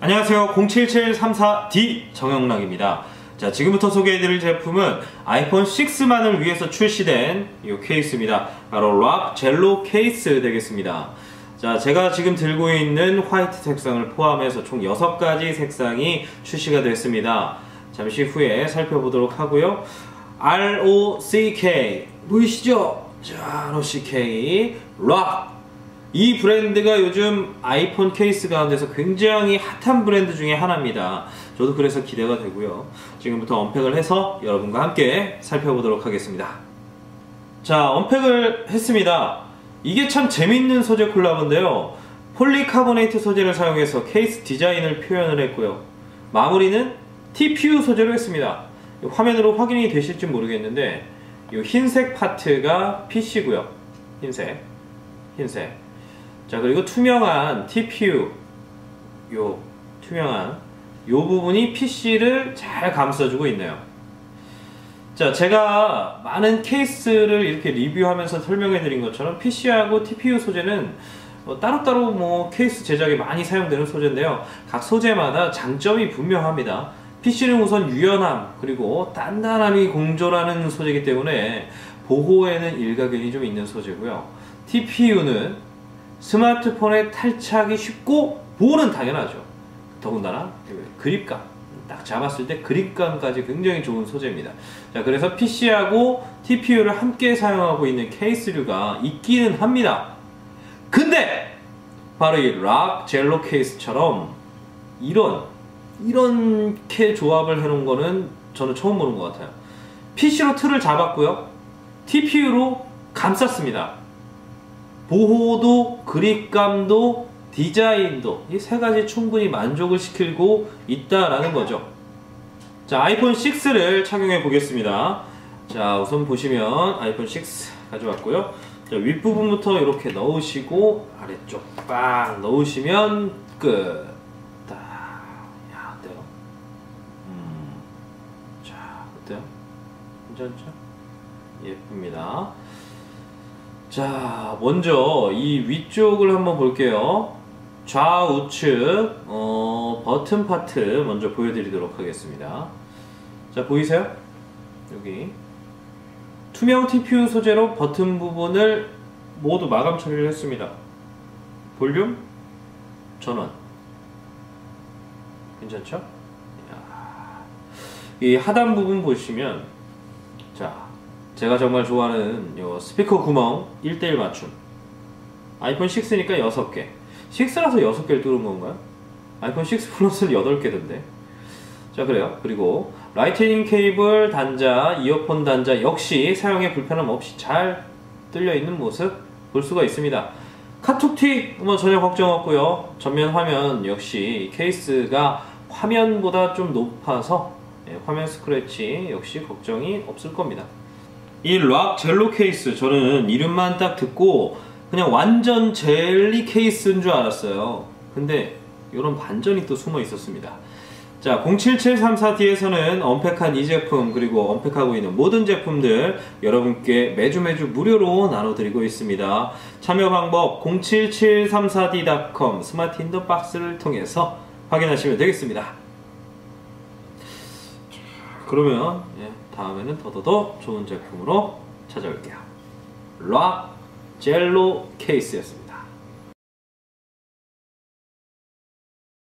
안녕하세요. 07734D 정영락입니다. 자, 지금부터 소개해드릴 제품은 아이폰 6만을 위해서 출시된 이 케이스입니다. 바로 락 젤로 케이스 되겠습니다. 자, 제가 지금 들고 있는 화이트 색상을 포함해서 총 6가지 색상이 출시가 됐습니다. 잠시 후에 살펴보도록 하고요. ROCK 보이시죠? 자, ROCK 락. 이 브랜드가 요즘 아이폰 케이스 가운데서 굉장히 핫한 브랜드 중에 하나입니다. 저도 그래서 기대가 되고요. 지금부터 언팩을 해서 여러분과 함께 살펴보도록 하겠습니다. 자, 언팩을 했습니다. 이게 참 재밌는 소재 콜라보인데요. 폴리카보네이트 소재를 사용해서 케이스 디자인을 표현을 했고요. 마무리는 TPU 소재로 했습니다. 화면으로 확인이 되실지 모르겠는데 이 흰색 파트가 PC고요. 흰색, 흰색. 자 그리고 투명한 TPU 요 투명한 요 부분이 PC를 잘 감싸주고 있네요. 자 제가 많은 케이스를 이렇게 리뷰하면서 설명해 드린 것처럼 PC하고 TPU 소재는 어, 따로따로 뭐 케이스 제작에 많이 사용되는 소재인데요. 각 소재마다 장점이 분명합니다. PC는 우선 유연함 그리고 단단함이 공존하는 소재이기 때문에 보호에는 일가견이 좀 있는 소재고요. TPU는 스마트폰에 탈착이 쉽고 보호는 당연하죠. 더군다나 그립감 딱 잡았을 때 그립감까지 굉장히 좋은 소재입니다. 자 그래서 PC하고 TPU를 함께 사용하고 있는 케이스류가 있기는 합니다. 근데 바로 이 락 젤로 케이스처럼 이런 이렇게 조합을 해놓은 거는 저는 처음 보는 것 같아요. PC로 틀을 잡았고요. TPU로 감쌌습니다. 보호도, 그립감도, 디자인도 이 세 가지 충분히 만족을 시키고 있다라는 거죠. 자, 아이폰 6를 착용해 보겠습니다. 자, 우선 보시면 아이폰 6 가져왔고요. 자, 윗부분부터 이렇게 넣으시고 아래쪽 빵 넣으시면 끝. 딱. 야, 어때요? 음. 자, 어때요? 괜찮죠? 예쁩니다. 자, 먼저 이 위쪽을 한번 볼게요. 좌우측 어, 버튼 파트 먼저 보여드리도록 하겠습니다. 자, 보이세요? 여기 투명 TPU 소재로 버튼 부분을 모두 마감 처리를 했습니다. 볼륨 전원 괜찮죠? 이 하단 부분 보시면 자 제가 정말 좋아하는 요 스피커 구멍 1대1 맞춤. 아이폰 6니까 6개. 6라서 6개를 뚫은 건가요? 아이폰 6 플러스는 8개던데. 자 그래요. 그리고 라이트닝 케이블 단자 이어폰 단자 역시 사용에 불편함 없이 잘 뚫려 있는 모습 볼 수가 있습니다. 카톡티 뭐 전혀 걱정 없고요. 전면 화면 역시 케이스가 화면보다 좀 높아서 예, 화면 스크래치 역시 걱정이 없을 겁니다 이 락 젤로 케이스 저는 이름만 딱 듣고 그냥 완전 젤리 케이스인 줄 알았어요. 근데 이런 반전이 또 숨어 있었습니다. 자 07734D에서는 언팩한 이 제품 그리고 언팩하고 있는 모든 제품들 여러분께 매주 매주 무료로 나눠드리고 있습니다. 참여 방법 07734D.com 스마트 인더박스를 통해서 확인하시면 되겠습니다 그러면 예, 다음에는 더더더 좋은 제품으로 찾아올게요. 락 젤로 케이스였습니다.